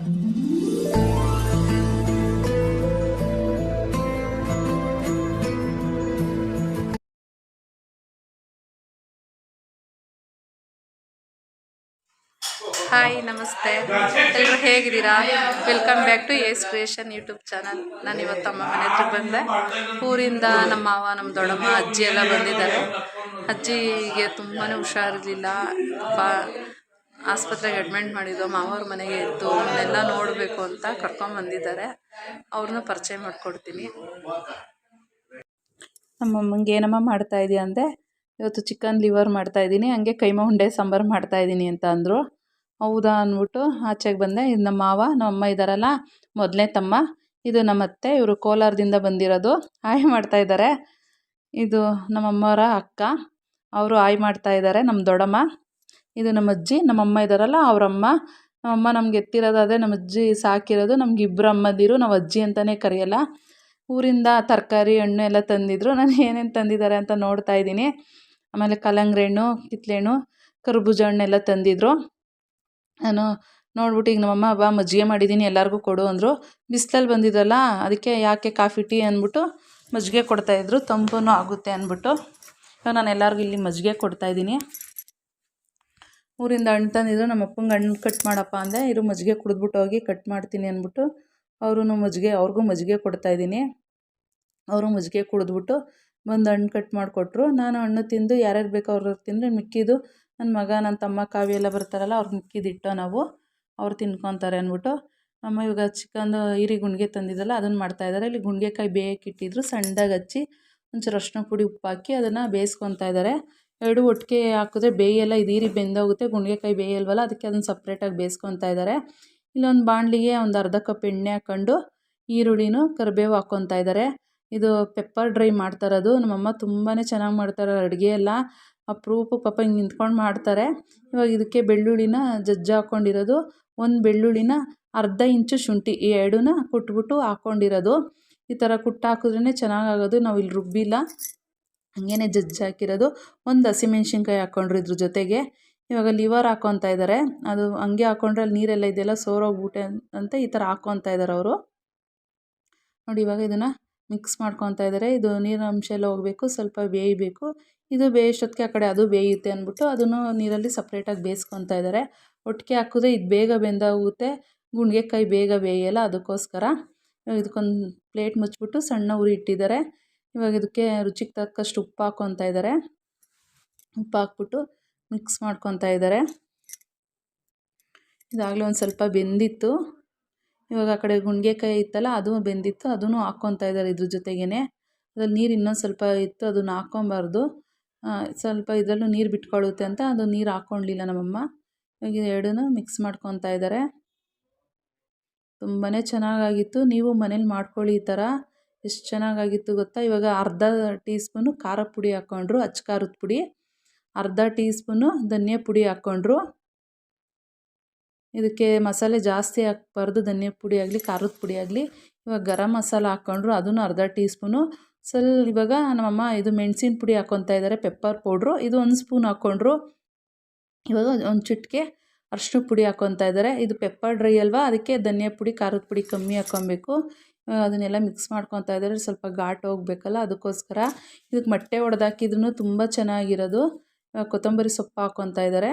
Hi ನಮಸ್ತೆ ಎಲ್ಲರೂ ಹೇಗಿದ್ದೀರಾ? Welcome back to S creation YouTube channel ನಾನು ಇವತ್ತು ಅಮ್ಮ ಮನೆ ಹತ್ರ ಬಂದೆ. ಊರಿಂದ ನಮ್ಮ ಮಾವ, ನಮ್ಮ ದೊಡ್ಡಮ್ಮ, ಅಜ್ಜಿ ಎಲ್ಲ ಬಂದಿದ್ದಾರೆ. ಅಜ್ಜಿಗೆ ತುಂಬಾ ಹುಷಾರಿರಲಿಲ್ಲ. ಆಸ್ಪತ್ರೆಗೆ ಅಡ್ಮಿಟ್ ಮಾಡಿದ್ದು, ಮಾವವ್ರ ಮನೆಗೆ ಇತ್ತು ಅವನ್ನೆಲ್ಲ ನೋಡಬೇಕು ಅಂತ ಕರ್ಕೊಂಡು ಬಂದಿದ್ದಾರೆ. ಅವ್ರನ್ನ ಪರಿಚಯ ಮಾಡಿಕೊಡ್ತೀನಿ. ನಮ್ಮಮ್ಮಂಗೆ ಏನಮ್ಮ ಮಾಡ್ತಾ ಇದೀಯ ಅಂದೆ, ಇವತ್ತು ಚಿಕನ್ ಲಿವರ್ ಮಾಡ್ತಾ ಇದ್ದೀನಿ ಹಂಗೆ ಕೈಮ ಉಂಡೆ ಸಾಂಬಾರು ಮಾಡ್ತಾ ಇದ್ದೀನಿ ಅಂತ ಅಂದರು. ಹೌದಾ ಅಂದ್ಬಿಟ್ಟು ಆಚೆಗೆ ಬಂದೆ. ಇದು ನಮ್ಮ ಮಾವ, ನಮ್ಮ ಅಮ್ಮ ಇದ್ದಾರಲ್ಲ ಮೊದಲನೇ ತಮ್ಮ. ಇದು ನಮ್ಮ ಅತ್ತೆ, ಇವರು ಕೋಲಾರದಿಂದ ಬಂದಿರೋದು. ಆಯ್ ಮಾಡ್ತಾ ಇದ್ದಾರೆ ಇದು ನಮ್ಮ ಅಮ್ಮವರ ಅಕ್ಕ. ಅವರು ಆಯ್ ಮಾಡ್ತಾ ಇದ್ದಾರೆ ನಮ್ಮ ದೊಡ್ಡಮ್ಮ. ಇದು ನಮ್ಮ ಅಜ್ಜಿ, ನಮ್ಮ ಅಮ್ಮ ಇದ್ದಾರಲ್ಲ ಅವರಮ್ಮ. ನಮ್ಮಮ್ಮ ನಮ್ಗೆ ಎತ್ತಿರೋದಾದರೆ ನಮ್ಮ ಅಜ್ಜಿ ಸಾಕಿರೋದು ನಮ್ಗೆ ಇಬ್ಬರು ಅಮ್ಮಂದಿರು, ನಾವು ಅಜ್ಜಿ ಅಂತಲೇ ಕರೆಯಲ್ಲ. ಊರಿಂದ ತರಕಾರಿ ಹಣ್ಣು ಎಲ್ಲ ತಂದಿದ್ರು. ನಾನು ಏನೇನು ತಂದಿದ್ದಾರೆ ಅಂತ ನೋಡ್ತಾ ಇದ್ದೀನಿ. ಆಮೇಲೆ ಕಲ್ಲಂಗಡಿ ಹಣ್ಣು ಕಿತ್ಳೆ ಹಣ್ಣು ಕರ್ಬೂಜ ಹಣ್ಣೆಲ್ಲ ತಂದಿದ್ರು. ನಾನು ನೋಡ್ಬಿಟ್ಟು ಈಗ ನಮ್ಮಮ್ಮ, ಬಾ, ಮಜ್ಜಿಗೆ ಮಾಡಿದ್ದೀನಿ, ಎಲ್ಲರಿಗೂ ಕೊಡು ಅಂದರು. ಬಿಸ್ಲಲ್ಲಿ ಬಂದಿದ್ರಲ್ಲ, ಅದಕ್ಕೆ ಯಾಕೆ ಕಾಫಿ, ಟೀ ಅಂದ್ಬಿಟ್ಟು ಮಜ್ಜಿಗೆ ಕೊಡ್ತಾಯಿದ್ರು ತಂಪೂ ಆಗುತ್ತೆ ಅಂದ್ಬಿಟ್ಟು. ನಾನು ಎಲ್ಲರಿಗೂ ಇಲ್ಲಿ ಮಜ್ಜಿಗೆ ಕೊಡ್ತಾಯಿದ್ದೀನಿ ಊರಿಂದ ಅಣ್ಣ ತಂದಿದ್ರು, ನಮ್ಮ ಅಪ್ಪಂಗೆ ಹಣ್ಣು ಕಟ್ ಮಾಡಪ್ಪ ಅಂದೆ, ಇರು ಮಜ್ಜಿಗೆ ಕುಡಿದ್ಬಿಟ್ಟು ಹೋಗಿ ಕಟ್ ಮಾಡ್ತೀನಿ ಅಂದ್ಬಿಟ್ಟು ಅವರು ಮಜ್ಜಿಗೆ, ಅವ್ರಿಗೂ ಮಜ್ಜಿಗೆ ಕೊಡ್ತಾಯಿದ್ದೀನಿ ಅವರು ಮಜ್ಜಿಗೆ ಕುಡಿದ್ಬಿಟ್ಟು ಬಂದು ಹಣ್ಣು ಕಟ್ ಮಾಡಿಕೊಟ್ರು. ನಾನು ಹಣ್ಣು ತಿಂದು ಯಾರ್ಯಾರು ಬೇಕೋ ಅವ್ರು ತಿಂದರೆ ಮಿಕ್ಕಿದ್ದು ನನ್ನ ಮಗ ನನ್ನ ತಮ್ಮ, ಕಾವ್ಯ ಎಲ್ಲ ಬರ್ತಾರಲ್ಲ, ಅವ್ರಿಗೆ ಮಿಕ್ಕಿದಿಟ್ಟೋ ನಾವು ಅವ್ರು ತಿನ್ಕೊತಾರೆ ಅಂದ್ಬಿಟ್ಟು ಅಮ್ಮ ಇವಾಗ ಚಿಕನ್ದು ಈರಿ ಗುಂಡಿಗೆ ತಂದಿದ್ದಲ್ಲ ಅದನ್ನು ಮಾಡ್ತಾಯಿದ್ದಾರೆ ಇಲ್ಲಿ ಗುಣಿಗೆಕಾಯಿ ಬೇಯಕ್ಕೆ ಇಟ್ಟಿದ್ರು ಸಣ್ಣದಾಗಿ ಹಚ್ಚಿ ಒಂಚೂರು ಅರಶಿನ ಪುಡಿ ಉಪ್ಪು ಹಾಕಿ ಅದನ್ನು ಬೇಯಿಸ್ಕೊತಾ ಇದ್ದಾರೆ ಎರಡು ಒಟ್ಟಿಗೆ ಹಾಕಿದ್ರೆ ಬೇಯೆಲ್ಲ ಇದೀರಿ ಬೆಂದೋಗುತ್ತೆ ಗುಣಿಗೆಕಾಯಿ ಬೇಯಲ್ವಲ್ಲ ಅದಕ್ಕೆ ಅದನ್ನು ಸಪ್ರೇಟಾಗಿ ಬೇಯಿಸ್ಕೊತಾ ಇದ್ದಾರೆ ಇಲ್ಲೊಂದು ಬಾಣಲಿಗೆ ಒಂದು ಅರ್ಧ ಕಪ್ ಎಣ್ಣೆ ಹಾಕ್ಕೊಂಡು ಈರುಳ್ಳಿನೂ ಕರಿಬೇವು ಹಾಕ್ಕೊತಾ ಇದ್ದಾರೆ ಇದು ಪೆಪ್ಪರ್ ಡ್ರೈ ಮಾಡ್ತಾ ಇರೋದು. ನಮ್ಮಮ್ಮ ತುಂಬಾ ಚೆನ್ನಾಗಿ ಮಾಡ್ತಾರೆ ಅಡುಗೆ ಎಲ್ಲ. ಅಪ್ರೂಪ ಪಾಪ ಹಿಂಗೆ ನಿಂತ್ಕೊಂಡು ಮಾಡ್ತಾರೆ. ಇವಾಗ ಇದಕ್ಕೆ ಬೆಳ್ಳುಳ್ಳಿನ ಜಜ್ಜಿ ಹಾಕ್ಕೊಂಡಿರೋದು ಒಂದು ಬೆಳ್ಳುಳ್ಳಿನ ಅರ್ಧ ಇಂಚು ಶುಂಠಿ ಈ ಎರಡನ್ನ ಕುಟ್ಬಿಟ್ಟು ಹಾಕ್ಕೊಂಡಿರೋದು ಈ ಥರ ಕುಟ್ಟಾಕಿದ್ರೇ ಚೆನ್ನಾಗಾಗೋದು ನಾವು ಇಲ್ಲಿ ರುಬ್ಬಿಲ್ಲ. ಹಾಗೇನೆ ಜಜ್ಜಿ ಹಾಕಿರೋದು. ಒಂದು ಹಸಿಮೆಣ್ಸಿನ್ಕಾಯಿ ಹಾಕ್ಕೊಂಡ್ರು ಇದ್ರ ಜೊತೆಗೆ. ಇವಾಗ ಲಿವರ್ ಹಾಕ್ಕೊತಾ ಇದ್ದಾರೆ ಅದು ಹಂಗೆ ಹಾಕೊಂಡ್ರೆ ಅಲ್ಲಿ ನೀರೆಲ್ಲ ಇದೆಲ್ಲ ಸೋರೋಗ್ಬಿಟ್ಟೆ ಅಂತ ಈ ಥರ ಹಾಕ್ಕೊತಾ ಇದ್ದಾರೆ ಅವರು. ನೋಡಿ ಇವಾಗ ಇದನ್ನು ಮಿಕ್ಸ್ ಮಾಡ್ಕೊತಾ ಇದ್ದಾರೆ ಇದು ನೀರಿನ ಅಂಶ ಎಲ್ಲ ಹೋಗಬೇಕು, ಸ್ವಲ್ಪ ಬೇಯಬೇಕು. ಇದು ಬೇಯಿಸೋದಕ್ಕೆ ಆ ಕಡೆ ಅದು ಬೇಯುತ್ತೆ ಅಂದ್ಬಿಟ್ಟು ಅದನ್ನು ನೀರಲ್ಲಿ ಸಪ್ರೇಟಾಗಿ ಬೇಯಿಸ್ಕೊತಾ ಇದ್ದಾರೆ ಒಟ್ಟಿಗೆ ಹಾಕಿದ್ರೆ ಇದು ಬೇಗ ಬೆಂದಾಗುತ್ತೆ ಗುಂಡಿಗೆಕಾಯಿ ಬೇಗ ಬೇಯಲ್ಲ ಅದಕ್ಕೋಸ್ಕರ. ಇದಕ್ಕೊಂದು ಪ್ಲೇಟ್ ಮುಚ್ಚಿಬಿಟ್ಟು ಸಣ್ಣ ಉರಿ ಇಟ್ಟಿದ್ದಾರೆ. ಇವಾಗ ಇದಕ್ಕೆ ರುಚಿಗೆ ತಕ್ಕಷ್ಟು ಉಪ್ಪು ಹಾಕ್ಕೊತಾ ಇದ್ದಾರೆ. ಉಪ್ಪು ಹಾಕ್ಬಿಟ್ಟು ಮಿಕ್ಸ್ ಮಾಡ್ಕೊತಾ ಇದ್ದಾರೆ. ಇದಾಗಲೇ ಒಂದು ಸ್ವಲ್ಪ ಬೆಂದಿತ್ತು. ಇವಾಗ ಆ ಕಡೆ ಗುಂಡಿಗೆಕಾಯಿ ಇತ್ತಲ್ಲ, ಅದು ಬೆಂದಿತ್ತು. ಅದನ್ನು ಹಾಕ್ಕೊತಾ ಇದ್ದಾರೆ ಇದ್ರ ಜೊತೆಗೇ ಅದ್ರಲ್ಲಿ ನೀರು ಇನ್ನೊಂದು ಸ್ವಲ್ಪ ಇತ್ತು, ಅದನ್ನು ಹಾಕ್ಕೊಬಾರ್ದು ಸ್ವಲ್ಪ ಇದರಲ್ಲೂ ನೀರು ಬಿಟ್ಕೊಳ್ಳುತ್ತೆ ಅಂತ ಅದು ನೀರು ಹಾಕ್ಕೊಳ್ಲಿಲ್ಲ ನಮ್ಮಮ್ಮ. ಇವಾಗ ಎರಡೂ ಮಿಕ್ಸ್ ಮಾಡ್ಕೊತಾ ಇದ್ದಾರೆ. ತುಂಬಾ ಚೆನ್ನಾಗಾಗಿತ್ತು. ನೀವು ಮನೇಲಿ ಮಾಡ್ಕೊಳ್ಳಿ ಈ ಥರ ಎಷ್ಟು ಚೆನ್ನಾಗಾಗಿತ್ತು ಗೊತ್ತಾ? ಇವಾಗ ಅರ್ಧ ಟೀ ಸ್ಪೂನು ಖಾರ ಪುಡಿ ಹಾಕ್ಕೊಂಡ್ರು ಅಚ್ಚ ಖಾರದ ಪುಡಿ. ಅರ್ಧ ಟೀ ಸ್ಪೂನು ಧನಿಯಾ ಪುಡಿ ಹಾಕ್ಕೊಂಡ್ರು ಇದಕ್ಕೆ ಮಸಾಲೆ ಜಾಸ್ತಿ ಹಾಕ್ಬಾರ್ದು, ಧನಿಯಾ ಪುಡಿ ಆಗಲಿ, ಖಾರದ ಪುಡಿ ಆಗಲಿ. ಇವಾಗ ಗರಂ ಮಸಾಲ ಹಾಕ್ಕೊಂಡ್ರು ಅದನ್ನು ಅರ್ಧ ಟೀ ಸ್ಪೂನು ಸಲ್, ಇವಾಗ ನಮ್ಮಮ್ಮ ಇದು ಮೆಣಸಿನ ಪುಡಿ ಹಾಕ್ಕೊತಾ ಇದ್ದಾರೆ ಪೆಪ್ಪರ್ ಪೌಡ್ರು. ಇದು ಒಂದು ಸ್ಪೂನ್ ಹಾಕ್ಕೊಂಡ್ರು ಇವಾಗ ಒಂದು ಚಿಟಿಕೆ ಅರ್ಶಿನ ಪುಡಿ ಹಾಕ್ಕೊತಾ ಇದ್ದಾರೆ ಇದು ಪೆಪ್ಪರ್ ಡ್ರೈ ಅಲ್ವಾ? ಅದಕ್ಕೆ ಧನಿಯಾ ಪುಡಿ, ಖಾರದ ಪುಡಿ ಕಮ್ಮಿ ಹಾಕ್ಕೊಬೇಕು ಅದನ್ನೆಲ್ಲ ಮಿಕ್ಸ್ ಮಾಡ್ಕೊತಾ ಇದ್ದಾರೆ ಸ್ವಲ್ಪ ಘಾಟ್ ಹೋಗ್ಬೇಕಲ್ಲ, ಅದಕ್ಕೋಸ್ಕರ ಇದಕ್ಕೆ ಮೊಟ್ಟೆ ಹೊಡೆದಾಕಿದ್ರೂ ತುಂಬ ಚೆನ್ನಾಗಿರೋದು. ಕೊತ್ತಂಬರಿ ಸೊಪ್ಪು ಹಾಕ್ಕೊತಾ ಇದ್ದಾರೆ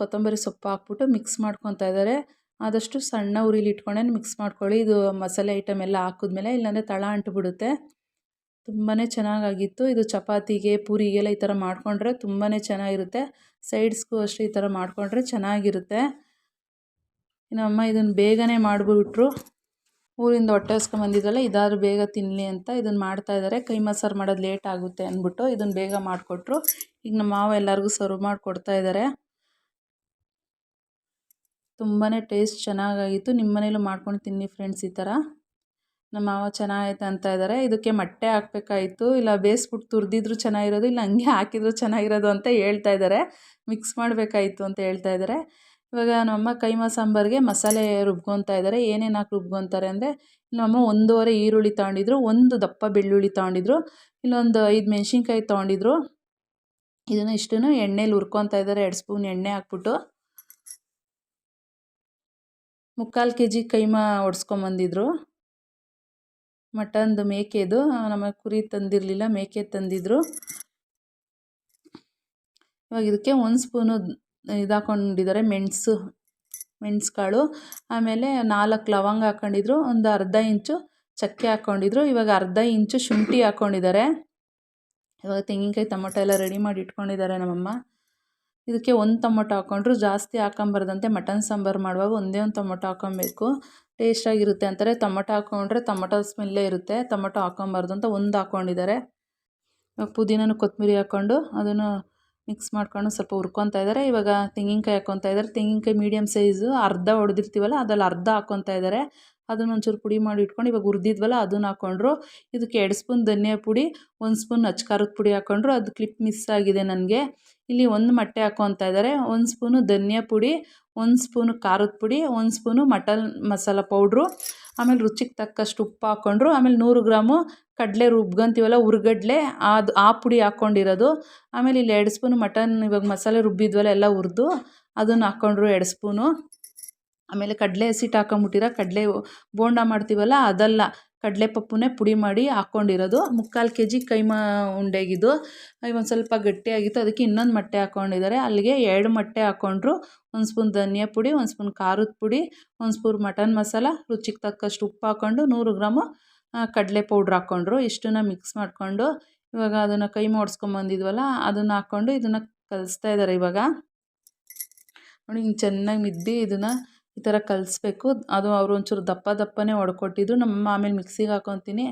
ಕೊತ್ತಂಬರಿ ಸೊಪ್ಪು ಹಾಕ್ಬಿಟ್ಟು ಮಿಕ್ಸ್ ಮಾಡ್ಕೊತಾ ಇದ್ದಾರೆ ಆದಷ್ಟು ಸಣ್ಣ ಉರಿಲಿ ಇಟ್ಕೊಂಡೇ ಮಿಕ್ಸ್ ಮಾಡ್ಕೊಳ್ಳಿ. ಇದು ಮಸಾಲೆ ಐಟಮ್ ಎಲ್ಲ ಹಾಕಿದ್ಮೇಲೆ ಇಲ್ಲಾಂದರೆ ತಳ ಅಂಟುಬಿಡುತ್ತೆ. ತುಂಬಾ ಚೆನ್ನಾಗಾಗಿತ್ತು. ಇದು ಚಪಾತಿಗೆ, ಪೂರಿಗೆಲ್ಲ ಈ ಥರ ಮಾಡಿಕೊಂಡ್ರೆ ತುಂಬಾ ಚೆನ್ನಾಗಿರುತ್ತೆ. ಸೈಡ್ಸ್ಗೂ ಅಷ್ಟೇ ಈ ಥರ ಮಾಡಿಕೊಂಡ್ರೆ ಚೆನ್ನಾಗಿರುತ್ತೆ. ನಮ್ಮಮ್ಮ ಇದನ್ನು ಬೇಗನೆ ಮಾಡಿಬಿಟ್ರು. ಊರಿಂದ ಹೊಟ್ಟೆ ಹಸ್ಕೊಂಬಂದಿದ್ರಲ್ಲ ಇದಾದ್ರೂ ಬೇಗ ತಿನ್ನಲಿ ಅಂತ ಇದನ್ನು ಮಾಡ್ತಾಯಿದ್ದಾರೆ ಕೈ ಮಸಾರು ಮಾಡೋದು ಲೇಟ್ ಆಗುತ್ತೆ ಅಂದ್ಬಿಟ್ಟು ಇದನ್ನು ಬೇಗ ಮಾಡಿಕೊಟ್ರು. ಈಗ ನಮ್ಮ ಮಾವ ಎಲ್ಲರಿಗೂ ಸರ್ವ್ ಮಾಡಿಕೊಡ್ತಾ ಇದ್ದಾರೆ ತುಂಬಾ ಟೇಸ್ಟ್ ಚೆನ್ನಾಗಾಗಿತ್ತು. ನಿಮ್ಮ ಮನೇಲೂ ಮಾಡ್ಕೊಂಡು ತಿನ್ನಿ ಫ್ರೆಂಡ್ಸ್ ಈ ಥರ ನಮ್ಮ ಮಾವ ಚೆನ್ನಾಗೈತೆ ಅಂತ ಇದ್ದಾರೆ ಇದಕ್ಕೆ ಮೊಟ್ಟೆ ಹಾಕ್ಬೇಕಾಯಿತು. ಇಲ್ಲ ಬೇಯಿಸ್ಬಿಟ್ಟು ತುರಿದಿದ್ರು ಚೆನ್ನಾಗಿರೋದು, ಇಲ್ಲ ಹಂಗೆ ಹಾಕಿದ್ರು ಚೆನ್ನಾಗಿರೋದು ಅಂತ ಹೇಳ್ತಾ ಇದ್ದಾರೆ ಮಿಕ್ಸ್ ಮಾಡಬೇಕಾಯಿತು ಅಂತ ಹೇಳ್ತಾ ಇದ್ದಾರೆ ಇವಾಗ ನಮ್ಮಮ್ಮ ಕೈಮಾ ಸಾಂಬಾರಿಗೆ ಮಸಾಲೆ ರುಬ್ಕೊತಾ ಇದ್ದಾರೆ ಏನೇನು ಹಾಕಿ ರುಬ್ಕೊತಾರೆ ಅಂದರೆ ನಮ್ಮಮ್ಮ ಒಂದೂವರೆ ಈರುಳ್ಳಿ ತಗೊಂಡಿದ್ರು, ಒಂದು ದಪ್ಪ ಬೆಳ್ಳುಳ್ಳಿ ತಗೊಂಡಿದ್ರು, ಇಲ್ಲೊಂದು ಐದು ಮೆಣಸಿನ್ಕಾಯಿ ತೊಗೊಂಡಿದ್ರು. ಇದನ್ನು ಇಷ್ಟನ್ನು ಎಣ್ಣೆಲಿ ಹುರ್ಕೊತಾ ಇದ್ದಾರೆ ಎರಡು ಸ್ಪೂನ್ ಎಣ್ಣೆ ಹಾಕ್ಬಿಟ್ಟು. ಮುಕ್ಕಾಲು ಕೆ ಜಿ ಕೈಮಾ ಒಡ್ಸ್ಕೊಂಬಂದಿದ್ರು. ಮಟನ್ದು ಮೇಕೆದು, ನಮ್ಮ ಕುರಿ ತಂದಿರಲಿಲ್ಲ, ಮೇಕೆ ತಂದಿದ್ರು. ಇವಾಗ ಇದಕ್ಕೆ ಒಂದು ಸ್ಪೂನು ಇದು ಹಾಕ್ಕೊಂಡಿದ್ದಾರೆ ಮೆಣಸು ಮೆಣಸು ಕಾಳು ಆಮೇಲೆ ನಾಲ್ಕು ಲವಂಗ ಹಾಕ್ಕೊಂಡಿದ್ರು ಒಂದು ಅರ್ಧ ಇಂಚು ಚಕ್ಕೆ ಹಾಕ್ಕೊಂಡಿದ್ರು ಇವಾಗ ಅರ್ಧ ಇಂಚು ಶುಂಠಿ ಹಾಕ್ಕೊಂಡಿದ್ದಾರೆ ಇವಾಗ ತೆಂಗಿನಕಾಯಿ ಟೊಮೊಟೊ ಎಲ್ಲ ರೆಡಿ ಮಾಡಿ ಇಟ್ಕೊಂಡಿದ್ದಾರೆ ನಮ್ಮಮ್ಮ. ಇದಕ್ಕೆ ಒಂದು ಟೊಮೊಟೊ ಹಾಕ್ಕೊಂಡ್ರು ಜಾಸ್ತಿ ಹಾಕೊಂಬಾರ್ದಂತೆ ಮಟನ್ ಸಾಂಬಾರು ಮಾಡುವಾಗ ಒಂದೇ ಒಂದು ಟೊಮೊಟೊ ಹಾಕ್ಕೊಬೇಕು ಟೇಸ್ಟಾಗಿರುತ್ತೆ ಅಂತಾರೆ, ಟೊಮೊಟೊ ಹಾಕ್ಕೊಂಡ್ರೆ ಟೊಮೊಟೊ ಸ್ಮೆಲ್ಲೇ ಇರುತ್ತೆ, ಟೊಮೊಟೊ ಹಾಕ್ಕೊಂಬಾರ್ದು ಅಂತ ಒಂದು ಹಾಕ್ಕೊಂಡಿದ್ದಾರೆ ಪುದೀನೂ ಕೊತ್ತಂಬರಿ ಹಾಕ್ಕೊಂಡು ಅದನ್ನು ಮಿಕ್ಸ್ ಮಾಡ್ಕೊಂಡು ಸ್ವಲ್ಪ ಹುರ್ಕೊತಾ ಇದ್ದಾರೆ. ಇವಾಗ ತೆಂಗಿನಕಾಯಿ ಹಾಕ್ಕೊತಾ ಇದ್ದಾರೆ. ತೆಂಗಿನಕಾಯಿ ಮೀಡಿಯಮ್ ಸೈಜು ಅರ್ಧ ಹೊಡೆದಿರ್ತೀವಲ್ಲ ಅದ್ರಲ್ಲಿ ಅರ್ಧ ಹಾಕ್ಕೊತಾ ಇದ್ದಾರೆ. ಅದನ್ನ ಒಂಚೂರು ಪುಡಿ ಮಾಡಿ ಇಟ್ಕೊಂಡು ಇವಾಗ ಹುರಿದಿದ್ವಲ್ಲ, ಅದನ್ನ ಹಾಕ್ಕೊಂಡ್ರು ಇದಕ್ಕೆ ಎರಡು ಸ್ಪೂನ್ ಧನಿಯಾ ಪುಡಿ, ಒಂದು ಸ್ಪೂನ್ ಅಚ್ಕಾರದ ಪುಡಿ ಹಾಕ್ಕೊಂಡ್ರು ಅದು ಕ್ಲಿಪ್ ಮಿಸ್ ಆಗಿದೆ ನನಗೆ. ಇಲ್ಲಿ ಒಂದು ಮೊಟ್ಟೆ ಹಾಕ್ಕೊತಾ ಇದ್ದಾರೆ. ಒಂದು ಸ್ಪೂನು ಧನಿಯಾ ಪುಡಿ, ಒಂದು ಸ್ಪೂನು ಖಾರದ ಪುಡಿ, ಒಂದು ಸ್ಪೂನು ಮಟನ್ ಮಸಾಲ ಪೌಡ್ರು. ಆಮೇಲೆ ರುಚಿಗೆ ತಕ್ಕಷ್ಟು ಉಪ್ಪು ಹಾಕ್ಕೊಂಡ್ರು ಆಮೇಲೆ ನೂರು ಗ್ರಾಮು ಕಡಲೆ ರುಬ್ಕೊಂತೀವಲ್ಲ ಹುರ್ಗಡ್ಲೆ ಅದು ಆ ಪುಡಿ ಹಾಕ್ಕೊಂಡಿರೋದು ಆಮೇಲೆ ಇಲ್ಲಿ ಎರಡು ಸ್ಪೂನು ಮಟನ್, ಇವಾಗ ಮಸಾಲೆ ರುಬ್ಬಿದ್ವಲ್ಲ ಎಲ್ಲ ಹುರಿದು ಅದನ್ನು ಹಾಕ್ಕೊಂಡ್ರು ಎರಡು ಸ್ಪೂನು. ಆಮೇಲೆ ಕಡಲೆ ಹಸಿಟ್ಟು ಹಾಕೊಂಬಿಟ್ಟಿರೋ, ಕಡಲೆ ಬೋಂಡ ಮಾಡ್ತೀವಲ್ಲ ಅದಲ್ಲ. ಕಡಲೆ ಪಪ್ಪುನೇ ಪುಡಿ ಮಾಡಿ ಹಾಕ್ಕೊಂಡಿರೋದು ಮುಕ್ಕಾಲು ಕೆ ಜಿ ಕೈಮಾ ಉಂಡೆಗಿದ್ದು ಒಂದು ಸ್ವಲ್ಪ ಗಟ್ಟಿಯಾಗಿತ್ತು, ಅದಕ್ಕೆ ಇನ್ನೊಂದು ಮೊಟ್ಟೆ ಹಾಕ್ಕೊಂಡಿದ್ದಾರೆ ಅಲ್ಲಿಗೆ ಎರಡು ಮೊಟ್ಟೆ ಹಾಕ್ಕೊಂಡ್ರು ಒಂದು ಸ್ಪೂನ್ ಧನಿಯಾ ಪುಡಿ, ಒಂದು ಸ್ಪೂನ್ ಖಾರದ ಪುಡಿ, ಒಂದು ಸ್ಪೂನ್ ಮಟನ್ ಮಸಾಲ, ರುಚಿಗೆ ತಕ್ಕಷ್ಟು ಉಪ್ಪು ಹಾಕ್ಕೊಂಡು ನೂರು ಗ್ರಾಮು ಕಡಲೆ ಪೌಡ್ರ್ ಹಾಕ್ಕೊಂಡ್ರು ಇಷ್ಟನ್ನ ಮಿಕ್ಸ್ ಮಾಡಿಕೊಂಡು ಇವಾಗ ಅದನ್ನು ಕೈ ಮಾಡಿಸ್ಕೊಂಬಂದಿದ್ವಲ್ಲ ಅದನ್ನು ಹಾಕ್ಕೊಂಡು ಇದನ್ನು ಕಲಿಸ್ತಾ ಇದ್ದಾರೆ ಇವಾಗ. ನೋಡಿ, ಹಿಂಗೆ ಚೆನ್ನಾಗಿ ಮಿದ್ದಿ ಇದನ್ನು ಈ ಥರ ಕಲಿಸ್ಬೇಕು. ಅದು ಅವರು ಒಂಚೂರು ದಪ್ಪ ದಪ್ಪನೇ ಹೊಡ್ಕೊಟ್ಟಿದ್ರು ನಮ್ಮಮ್ಮ ಆಮೇಲೆ ಮಿಕ್ಸಿಗೆ ಹಾಕೊತೀನಿ.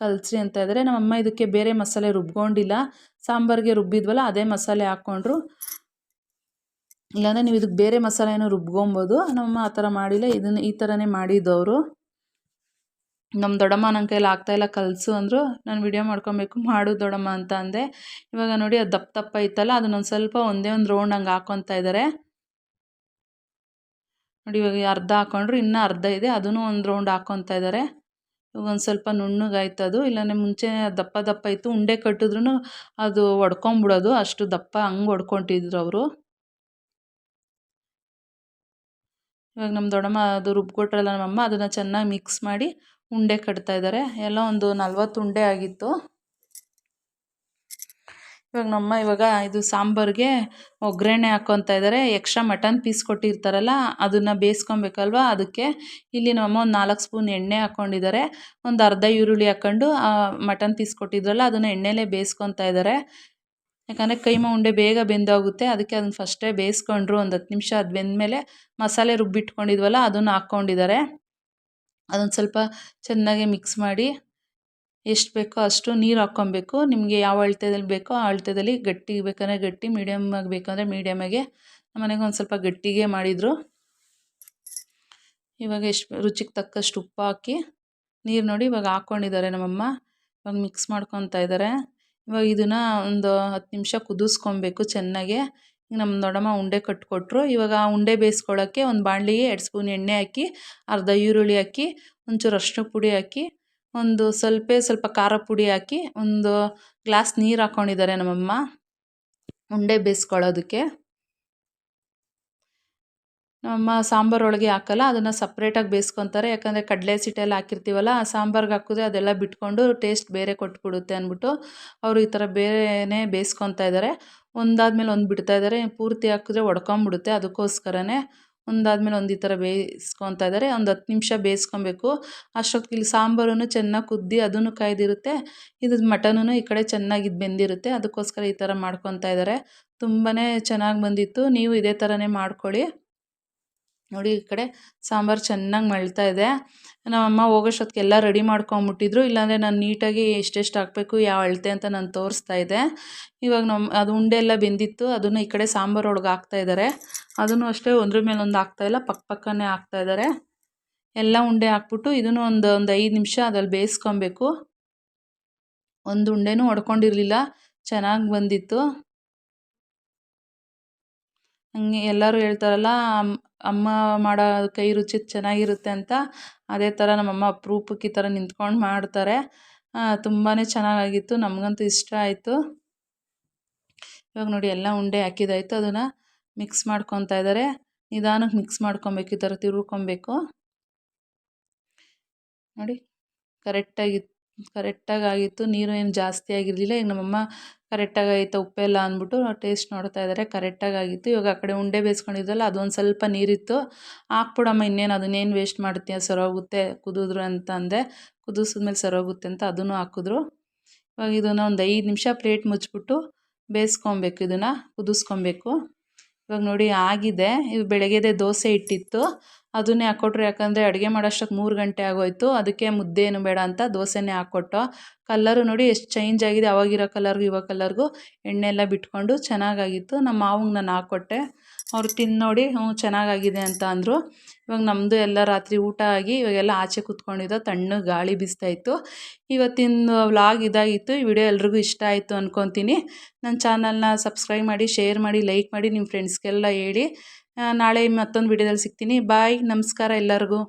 ಕಲಸಿ ಅಂತ ಇದ್ದಾರೆ. ನಮ್ಮಮ್ಮ ಇದಕ್ಕೆ ಬೇರೆ ಮಸಾಲೆ ರುಬ್ಕೊಂಡಿಲ್ಲ. ಸಾಂಬಾರಿಗೆ ರುಬ್ಬಿದ್ವಲ್ಲ, ಅದೇ ಮಸಾಲೆ ಹಾಕ್ಕೊಂಡ್ರು. ಇಲ್ಲಾಂದರೆ ನೀವು ಇದಕ್ಕೆ ಬೇರೆ ಮಸಾಲೆನೂ ರುಬ್ಕೊಬೋದು. ನಮ್ಮಮ್ಮ ಆ ಥರ ಮಾಡಿಲ್ಲ. ಇದನ್ನು ಈ ಥರನೇ ಮಾಡಿದ್ದವರು. ನಮ್ಮ ದೊಡ್ಡಮ್ಮ ನನ್ನ ಕೈಯಲ್ಲಿ ಆಗ್ತಾಯಿಲ್ಲ ಕಲಸು ಅಂದರು. ನಾನು ವಿಡಿಯೋ ಮಾಡ್ಕೊಬೇಕು, ಮಾಡು ದೊಡ್ಡಮ್ಮ ಅಂತ ಅಂದೆ. ಇವಾಗ ನೋಡಿ, ಅದು ದಪ್ಪ ದಪ್ಪ ಇತ್ತಲ್ಲ, ಅದನ್ನೊಂದು ಸ್ವಲ್ಪ ಒಂದೇ ಒಂದು ರೌಂಡ್ ಹಂಗೆ ಹಾಕ್ಕೊತಾ ಇದ್ದಾರೆ. ನೋಡಿ ಇವಾಗ ಅರ್ಧ ಹಾಕೊಂಡ್ರು ಇನ್ನೂ ಅರ್ಧ ಇದೆ, ಅದನ್ನು ಒಂದು ರೌಂಡ್ ಹಾಕ್ಕೊತಾ ಇದ್ದಾರೆ. ಇವಾಗ ಒಂದು ಸ್ವಲ್ಪ ನುಣ್ಣಗಾಯ್ತು ಅದು, ಇಲ್ಲಾಂದರೆ ಮುಂಚೆ ದಪ್ಪ ದಪ್ಪ ಇತ್ತು, ಉಂಡೆ ಕಟ್ಟಿದ್ರೂ ಅದು ಒಡ್ಕೊಂಬಿಡೋದು, ಅಷ್ಟು ದಪ್ಪ ಹಂಗೆ ಒಡ್ಕೊಂಡಿದ್ರು ಅವರು. ಇವಾಗ ನಮ್ಮ ದೊಡ್ಡಮ್ಮ, ಅದು ರುಬ್ಕೊಟ್ರಲ್ಲ ನಮ್ಮಮ್ಮ, ಅದನ್ನು ಚೆನ್ನಾಗಿ ಮಿಕ್ಸ್ ಮಾಡಿ ಉಂಡೆ ಕಟ್ತಾ ಇದ್ದಾರೆ. ಎಲ್ಲ ಒಂದು ನಲ್ವತ್ತು ಉಂಡೆ ಆಗಿತ್ತು. ಇವಾಗ ನಮ್ಮ ಇವಾಗ ಇದು ಸಾಂಬಾರಿಗೆ ಒಗ್ಗರಣೆ ಹಾಕ್ಕೊತಾ ಇದ್ದಾರೆ ಎಕ್ಸ್ಟ್ರಾ ಮಟನ್ ಪೀಸ್ ಕೊಟ್ಟಿರ್ತಾರಲ್ಲ, ಅದನ್ನು ಬೇಯಿಸ್ಕೊಬೇಕಲ್ವ? ಅದಕ್ಕೆ ಇಲ್ಲಿ ನಮ್ಮಮ್ಮ ಒಂದು ನಾಲ್ಕು ಸ್ಪೂನ್ ಎಣ್ಣೆ ಹಾಕ್ಕೊಂಡಿದ್ದಾರೆ ಒಂದು ಅರ್ಧ ಈರುಳ್ಳಿ ಹಾಕ್ಕೊಂಡು ಮಟನ್ ಪೀಸ್ ಕೊಟ್ಟಿದ್ರಲ್ಲ, ಅದನ್ನು ಎಣ್ಣೆಲೇ ಬೇಯಿಸ್ಕೊತಾ ಇದ್ದಾರೆ ಯಾಕಂದರೆ ಕೈಮ ಉಂಡೆ ಬೇಗ ಬೆಂದೋಗುತ್ತೆ, ಅದಕ್ಕೆ ಅದನ್ನು ಫಸ್ಟೇ ಬೇಯಿಸ್ಕೊಂಡ್ರು ಒಂದು ಹತ್ತು ನಿಮಿಷ ಅದು ಬೆಂದಮೇಲೆ ಮಸಾಲೆ ರುಬ್ಬಿಟ್ಕೊಂಡಿದ್ವಲ್ಲ, ಅದನ್ನು ಹಾಕ್ಕೊಂಡಿದ್ದಾರೆ ಅದೊಂದು ಸ್ವಲ್ಪ ಚೆನ್ನಾಗಿ ಮಿಕ್ಸ್ ಮಾಡಿ ಎಷ್ಟು ಬೇಕೋ ಅಷ್ಟು ನೀರು ಹಾಕ್ಕೊಬೇಕು. ನಿಮಗೆ ಯಾವ ಅಳತೆದಲ್ಲಿ ಬೇಕೋ ಆ ಅಳತೆದಲ್ಲಿ ಗಟ್ಟಿ ಬೇಕಂದರೆ ಗಟ್ಟಿ ಮೀಡಿಯಮ್ ಆಗಿ ಬೇಕಂದರೆ ಮೀಡಿಯಮ್ಮಾಗೆ ನಮ್ಮನೆಗೆ ಒಂದು ಸ್ವಲ್ಪ ಗಟ್ಟಿಗೆ ಮಾಡಿದರು. ಇವಾಗ ಎಷ್ಟು ರುಚಿಗೆ ತಕ್ಕಷ್ಟು ಉಪ್ಪು ಹಾಕಿ ನೀರು ನೋಡಿ ಇವಾಗ ಹಾಕ್ಕೊಂಡಿದ್ದಾರೆ ನಮ್ಮಮ್ಮ. ಇವಾಗ ಮಿಕ್ಸ್ ಮಾಡ್ಕೊತಾ ಇದ್ದಾರೆ. ಇವಾಗ ಇದನ್ನು ಒಂದು ಹತ್ತು ನಿಮಿಷ ಕುದಿಸ್ಕೊಬೇಕು ಚೆನ್ನಾಗೆ. ನಮ್ಮ ದೊಡ್ಡಮ್ಮ ಉಂಡೆ ಕಟ್ಕೊಟ್ರು. ಇವಾಗ ಆ ಉಂಡೆ ಬೇಯಿಸ್ಕೊಳ್ಳೋಕ್ಕೆ ಒಂದು ಬಾಣಲಿಗೆ ಎರಡು ಸ್ಪೂನ್ ಎಣ್ಣೆ ಹಾಕಿ, ಅರ್ಧ ಈರುಳ್ಳಿ ಹಾಕಿ, ಒಂಚೂರು ಅರಿಶಿನ ಪುಡಿ ಹಾಕಿ ಒಂದು ಸ್ವಲ್ಪ ಸ್ವಲ್ಪ ಖಾರ ಪುಡಿ ಹಾಕಿ ಒಂದು ಗ್ಲಾಸ್ ನೀರು ಹಾಕ್ಕೊಂಡಿದ್ದಾರೆ ನಮ್ಮಮ್ಮ. ಉಂಡೆ ಬೇಯಿಸ್ಕೊಳ್ಳೋದಕ್ಕೆ. ನಮ್ಮಮ್ಮ ಸಾಂಬಾರೊಳಗೆ ಹಾಕಲ್ಲ, ಅದನ್ನು ಸಪ್ರೇಟಾಗಿ ಬೇಯಿಸ್ಕೊತಾರೆ. ಯಾಕಂದರೆ ಕಡಲೆ ಸಿಟ್ಟೆಲ್ಲ ಹಾಕಿರ್ತೀವಲ್ಲ, ಆ ಸಾಂಬಾರ್ಗೆ ಹಾಕಿದ್ರೆ ಅದೆಲ್ಲ ಬಿಟ್ಕೊಂಡು ಟೇಸ್ಟ್ ಬೇರೆ ಕೊಟ್ಬಿಡುತ್ತೆ ಅಂದ್ಬಿಟ್ಟು ಅವರು ಈ ಥರ ಬೇರೆಯೇ ಬೇಯಿಸ್ಕೊತಾ ಇದ್ದಾರೆ. ಒಂದಾದ್ಮೇಲೆ ಒಂದು ಬಿಡ್ತಾ ಇದ್ದಾರೆ. ಪೂರ್ತಿ ಹಾಕಿದ್ರೆ ಒಡ್ಕೊಂಬಿಡುತ್ತೆ. ಅದಕ್ಕೋಸ್ಕರನೇ ಒಂದಾದ್ಮೇಲೆ ಒಂದು ಈ ಥರ ಬೇಯಿಸ್ಕೊತಾ ಇದ್ದಾರೆ ಒಂದು ಹತ್ತು ನಿಮಿಷ ಬೇಯಿಸ್ಕೊಬೇಕು. ಅಷ್ಟೊತ್ತಿಗೆ ಇಲ್ಲಿ ಸಾಂಬಾರೂ ಚೆನ್ನಾಗಿ ಕುದ್ದಿ ಅದೂ ಕಾಯ್ದಿರುತ್ತೆ, ಇದು ಮಟನೂ ಈ ಕಡೆ ಚೆನ್ನಾಗಿ ಇದು ಬೆಂದಿರುತ್ತೆ, ಅದಕ್ಕೋಸ್ಕರ ಈ ಥರ ಮಾಡ್ಕೊತಾ ಇದ್ದಾರೆ ತುಂಬಾ ಚೆನ್ನಾಗಿ ಬಂದಿತ್ತು, ನೀವು ಇದೇ ಥರನೇ ಮಾಡ್ಕೊಳ್ಳಿ. ನೋಡಿ ಈ ಕಡೆ ಸಾಂಬಾರು ಚೆನ್ನಾಗಿ ಮಳ್ತಾ ಇದೆ. ನಮ್ಮಮ್ಮ ಹೋಗೋಷ್ಟೊತ್ತಿಗೆಲ್ಲ ರೆಡಿ ಮಾಡ್ಕೊಂಬಿಟ್ಟಿದ್ರು. ಇಲ್ಲಾಂದರೆ ನಾನು ನೀಟಾಗಿ ಎಷ್ಟೆಷ್ಟು ಹಾಕಬೇಕು, ಯಾವ ಅಳತೆ ಅಂತ ನಾನು ತೋರಿಸ್ತಾ ಇದ್ದೆ ಇವಾಗ ನಮ್ಮ ಅದು ಉಂಡೆ ಎಲ್ಲ ಬೆಂದಿತ್ತು. ಅದನ್ನು ಈ ಕಡೆ ಸಾಂಬಾರು ಒಳಗೆ ಹಾಕ್ತಾಯಿದ್ದಾರೆ ಅದನ್ನು ಅಷ್ಟೇ ಒಂದ್ರ ಮೇಲೆ ಒಂದು ಹಾಕ್ತಾಯಿಲ್ಲ ಪಕ್ಕ ಪಕ್ಕನೇ ಹಾಕ್ತಾಯಿದ್ದಾರೆ ಎಲ್ಲ ಉಂಡೆ ಹಾಕ್ಬಿಟ್ಟು ಇದನ್ನು ಒಂದು ಒಂದು ಐದು ನಿಮಿಷ ಅದ್ರಲ್ಲಿ ಬೇಯಿಸ್ಕೊಬೇಕು. ಒಂದು ಉಂಡೆನೂ ಹೊಡ್ಕೊಂಡಿರಲಿಲ್ಲ ಚೆನ್ನಾಗಿ ಬಂದಿತ್ತು. ಹಂಗೆ ಎಲ್ಲರೂ ಹೇಳ್ತಾರಲ್ಲ ಅಮ್ಮ ಮಾಡೋ ಕೈ ರುಚಿ ಚೆನ್ನಾಗಿರುತ್ತೆ ಅಂತ. ಅದೇ ಥರ ನಮ್ಮಮ್ಮ ಅಪ್ರೂಪಕ್ಕೆ ಈ ಥರ ನಿಂತ್ಕೊಂಡು ಮಾಡ್ತಾರೆ. ತುಂಬಾ ಚೆನ್ನಾಗಾಗಿತ್ತು. ನಮಗಂತೂ ಇಷ್ಟ ಆಯಿತು. ಇವಾಗ ನೋಡಿ, ಎಲ್ಲ ಉಂಡೆ ಹಾಕಿದಾಯ್ತು. ಅದನ್ನು ಮಿಕ್ಸ್ ಮಾಡ್ಕೊತಾ ಇದ್ದಾರೆ. ನಿಧಾನಕ್ಕೆ ಮಿಕ್ಸ್ ಮಾಡ್ಕೊಬೇಕು, ಈ ಥರ ತಿರುವ್ಕೊಬೇಕು ನೋಡಿ ಕರೆಕ್ಟಾಗಿ ಕರೆಕ್ಟಾಗಿ ಆಗಿತ್ತು ನೀರು ಏನು ಜಾಸ್ತಿ ಆಗಿರಲಿಲ್ಲ. ಈಗ ನಮ್ಮಮ್ಮ ಕರೆಕ್ಟಾಗಿ ಆಯಿತಾ ಉಪ್ಪೆಲ್ಲ ಅಂದ್ಬಿಟ್ಟು ಟೇಸ್ಟ್ ನೋಡ್ತಾ ಇದ್ದಾರೆ ಕರೆಕ್ಟಾಗಿ ಆಗಿತ್ತು ಇವಾಗ ಆ ಕಡೆ ಉಂಡೆ ಬೇಯಿಸ್ಕೊಂಡಿದ್ದಲ್ಲ ಅದೊಂದು ಸ್ವಲ್ಪ ನೀರಿತ್ತು. ಹಾಕ್ಬಿಡಮ್ಮ ಇನ್ನೇನು ಅದನ್ನೇನು ವೇಸ್ಟ್ ಮಾಡ್ತೀಯ, ಸರೋಗುತ್ತೆ, ಕುದಿದ್ರು ಅಂತ ಅಂದೆ. ಕುದಿಸಿದ್ಮೇಲೆ ಸರೋಗುತ್ತೆ ಅಂತ ಅದನ್ನು ಹಾಕಿದ್ರು. ಇವಾಗ ಇದನ್ನು ಒಂದು ಐದು ನಿಮಿಷ ಪ್ಲೇಟ್ ಮುಚ್ಚಿಬಿಟ್ಟು ಬೇಯಿಸ್ಕೊಬೇಕು ಇದನ್ನು, ಕುದಿಸ್ಕೊಬೇಕು. ಇವಾಗ ನೋಡಿ, ಆಗಿದೆ. ಇದು ಬೆಳಗ್ಗೆದೇ ದೋಸೆ ಇಟ್ಟಿತ್ತು ಅದನ್ನೇ ಹಾಕ್ಕೊಟ್ರು. ಯಾಕಂದರೆ ಅಡುಗೆ ಮಾಡೋಷ್ಟಕ್ಕೆ ಮೂರು ಗಂಟೆ ಆಗೋಯ್ತು. ಅದಕ್ಕೆ ಮುದ್ದೆ ಏನು ಬೇಡ ಅಂತ ದೋಸೆನೇ ಹಾಕ್ಕೊಟ್ಟು. ಕಲ್ಲರು ನೋಡಿ ಎಷ್ಟು ಚೇಂಜ್ ಆಗಿದೆ ಅವಾಗಿರೋ ಕಲರ್ಗೂ ಇವಾಗ ಕಲರ್ಗೂ ಎಣ್ಣೆ ಎಲ್ಲ ಬಿಟ್ಕೊಂಡು ಚೆನ್ನಾಗಾಗಿತ್ತು. ನಮ್ಮ ಮಾವಂಗೆ ನಾನು ಹಾಕ್ಕೊಟ್ಟೆ. ಅವ್ರು ತಿಂದು ನೋಡಿ, ಹ್ಞೂ, ಚೆನ್ನಾಗಾಗಿದೆ ಅಂತ ಅಂದರು. ಇವಾಗ ನಮ್ಮದು ಎಲ್ಲ ರಾತ್ರಿ ಊಟ ಆಗಿ ಇವಾಗೆಲ್ಲ ಆಚೆ ಕೂತ್ಕೊಂಡಿದ್ದೋ ತಣ್ಣಗೆ ಗಾಳಿ ಬೀಸ್ತಾಯಿತ್ತು ಇವತ್ತಿನ ವ್ಲಾಗ್ ಇದಾಗಿತ್ತು. ಈ ವಿಡಿಯೋ ಎಲ್ರಿಗೂ ಇಷ್ಟ ಆಯಿತು ಅಂದ್ಕೊತೀನಿ ನನ್ನ ಚಾನಲ್ನ ಸಬ್ಸ್ಕ್ರೈಬ್ ಮಾಡಿ ಶೇರ್ ಮಾಡಿ ಲೈಕ್ ಮಾಡಿ ನಿಮ್ಮ ಫ್ರೆಂಡ್ಸ್ಗೆಲ್ಲ ಹೇಳಿ. ನಾಳೆ ಮತ್ತೊಂದು ವಿಡಿಯೋದಲ್ಲಿ ಸಿಗ್ತೀನಿ. ಬಾಯ್ ನಮಸ್ಕಾರ ಎಲ್ಲರಿಗೂ.